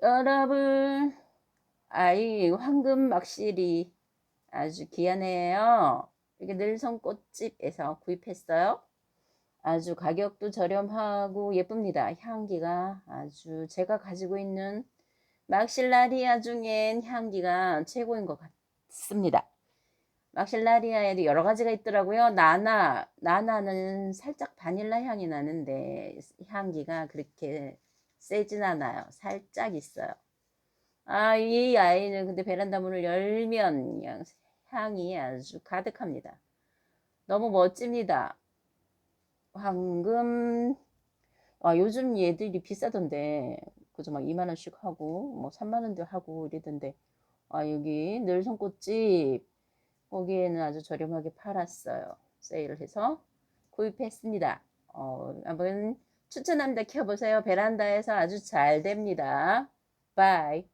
여러분, 아이 황금 막실이 아주 귀하네요. 이게 늘성 꽃집에서 구입했어요. 아주 가격도 저렴하고 예쁩니다. 향기가 아주 제가 가지고 있는 막실라리아 중엔 향기가 최고인 것 같습니다. 막실라리아에도 여러 가지가 있더라고요. 나나, 나나는 살짝 바닐라 향이 나는데 향기가 그렇게 세진 않아요. 살짝 있어요. 아, 이 아이는 근데 베란다 문을 열면 그냥 향이 아주 가득합니다. 너무 멋집니다. 황금, 아, 요즘 얘들이 비싸던데, 그죠? 막 2만원씩 하고, 뭐 3만원도 하고 이러던데, 아, 여기 늘송꽃집, 거기에는 아주 저렴하게 팔았어요. 세일을 해서 구입했습니다. 어, 한번 추천합니다. 켜보세요. 베란다에서 아주 잘 됩니다. 바이.